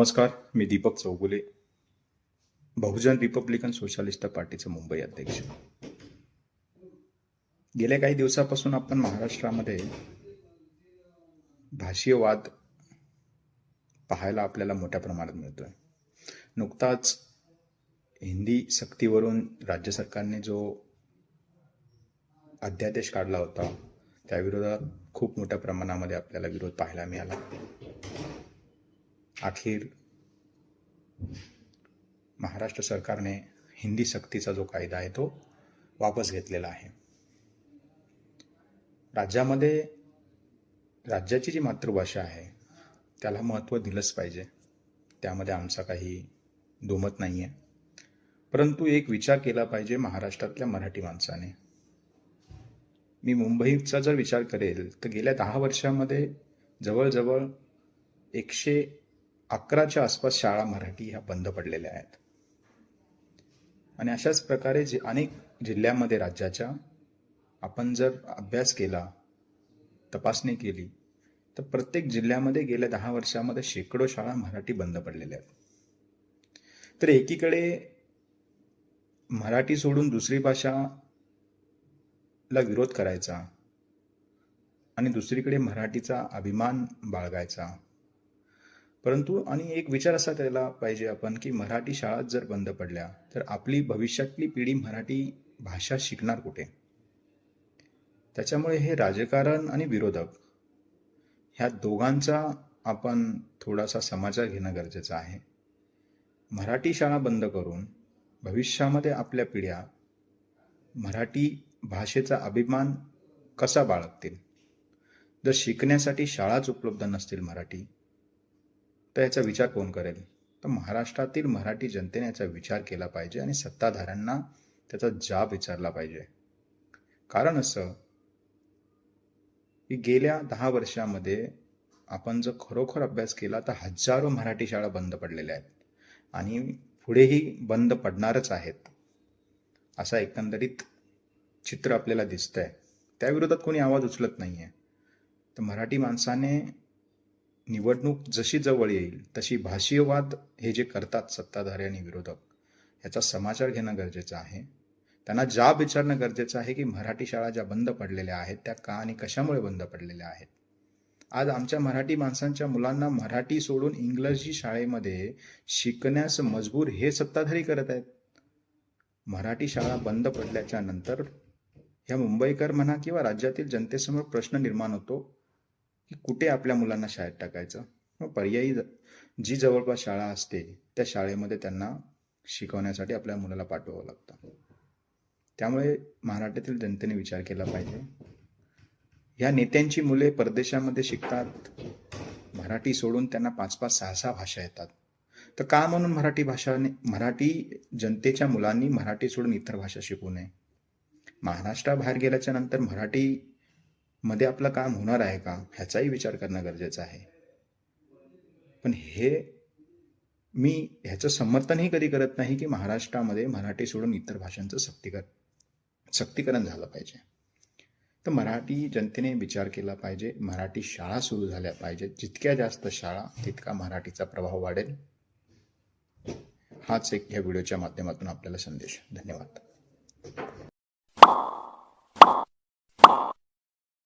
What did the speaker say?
नमस्कार मी Deepak Chougule Bahujan republican socialist पार्टीचे मुंबई अध्यक्ष. गेल्या काही दिवसापासून आपण महाराष्ट्रामध्ये भाषीय वाद पाहायला आपल्याला मोठ्या प्रमाणात मिळतोय. नुकताच हिंदी सक्तीवरून राज्य सरकारने जो अध्यादेश काढला होता त्याविरोधात खूप मोठ्या प्रमाणामध्ये आपल्याला विरोध पाहायला मिळाला. अखेर महाराष्ट्र सरकारने हिंदी सक्तीचा जो कायदा आहे तो वापस घेतलेला आहे. राज्यामध्ये राज्याची जी मातृभाषा आहे त्याला महत्त्व दिलंच पाहिजे. त्यामध्ये आमचा काही दुमत नाही आहे परंतु एक विचार केला पाहिजे महाराष्ट्रातल्या मराठी माणसाने. मी मुंबईचा जर विचार करेल तर गेल्या दहा वर्षामध्ये जवळजवळ एकशे अकराच्या आसपास शाळा मराठी ह्या बंद पडलेल्या आहेत. आणि अशाच प्रकारे जे अनेक जिल्ह्यामध्ये राज्याच्या आपण जर अभ्यास केला तपासणी केली तर प्रत्येक जिल्ह्यामध्ये गेल्या दहा वर्षामध्ये शेकडो शाळा मराठी बंद पडलेल्या आहेत. तर एकीकडे मराठी सोडून दुसरी भाषाला विरोध करायचा आणि दुसरीकडे मराठीचा अभिमान बाळगायचा परंतु आणि एक विचार असा केला पाहिजे आपण की मराठी शाळा जर बंद पडल्या तर आपली भविष्यातली पिढी मराठी भाषा शिकणार कुठे? त्याच्यामुळे हे राजकारण आणि विरोधक ह्या दोघांचा आपण थोडासा समाचार घेणं गरजेचं आहे. मराठी शाळा बंद करून भविष्यामध्ये आपल्या पिढ्या मराठी भाषेचा अभिमान कसा बाळगतील? जर शिकण्यासाठी शाळाच उपलब्ध नसतील मराठी तर याचा विचार कोण करेल? तर महाराष्ट्रातील मराठी जनतेने याचा विचार केला पाहिजे आणि सत्ताधाऱ्यांना त्याचा जाब विचारला पाहिजे. कारण असं की गेल्या दहा वर्षामध्ये आपण जर खरोखर अभ्यास केला तर हजारो मराठी शाळा बंद पडलेल्या आहेत. आणि पुढेही बंद पडणारच आहेत. असा एकंदरीत चित्र आपल्याला दिसतंय. त्याविरोधात कोणी आवाज उचलत नाही आहे तर मराठी माणसाने निवडणूक जशी जवळ येईल तशी भाषीयवाद हे जे करतात सत्ताधारी आणि विरोधक याचा समाचार घेणं गरजेचं आहे. त्यांना जाब विचारणं गरजेचं आहे की मराठी शाळा ज्या बंद पडलेल्या आहेत त्या का आणि कशामुळे बंद पडलेल्या आहेत? आज आमच्या मराठी माणसांच्या मुलांना मराठी सोडून इंग्रजी शाळेमध्ये शिकण्यास मजबूर हे सत्ताधारी करत आहेत. मराठी शाळा बंद पडल्याच्या नंतर ह्या मुंबईकर म्हणा किंवा राज्यातील जनतेसमोर प्रश्न निर्माण होतो की कुठे आपल्या मुलांना शाळेत टाकायचं? मग पर्यायी जी जवळपास शाळा असते त्या शाळेमध्ये त्यांना शिकवण्यासाठी आपल्या मुलाला पाठवावं लागतं. त्यामुळे महाराष्ट्रातील जनतेने विचार केला पाहिजे. ह्या नेत्यांची मुले परदेशामध्ये शिकतात. मराठी सोडून त्यांना पाच पाच सहा सहा भाषा येतात. तर का म्हणून मराठी भाषाने मराठी जनतेच्या मुलांनी मराठी सोडून इतर भाषा शिकू नये? महाराष्ट्राबाहेर गेल्याच्यानंतर मराठी मध्ये आपलं काम होणार आहे का? ह्याचाही विचार करणं गरजेचं आहे. पण हे मी ह्याचं समर्थनही कधी करत नाही की महाराष्ट्रामध्ये मराठी सोडून इतर भाषांचं सक्तीकर सक्तीकरण झालं पाहिजे. तर मराठी जनतेने विचार केला पाहिजे. मराठी शाळा सुरू झाल्या पाहिजेत जितक्या जास्त शाळा तितका मराठीचा प्रभाव वाढेल. हाच एक ह्या व्हिडिओच्या माध्यमातून आपल्याला संदेश. धन्यवाद.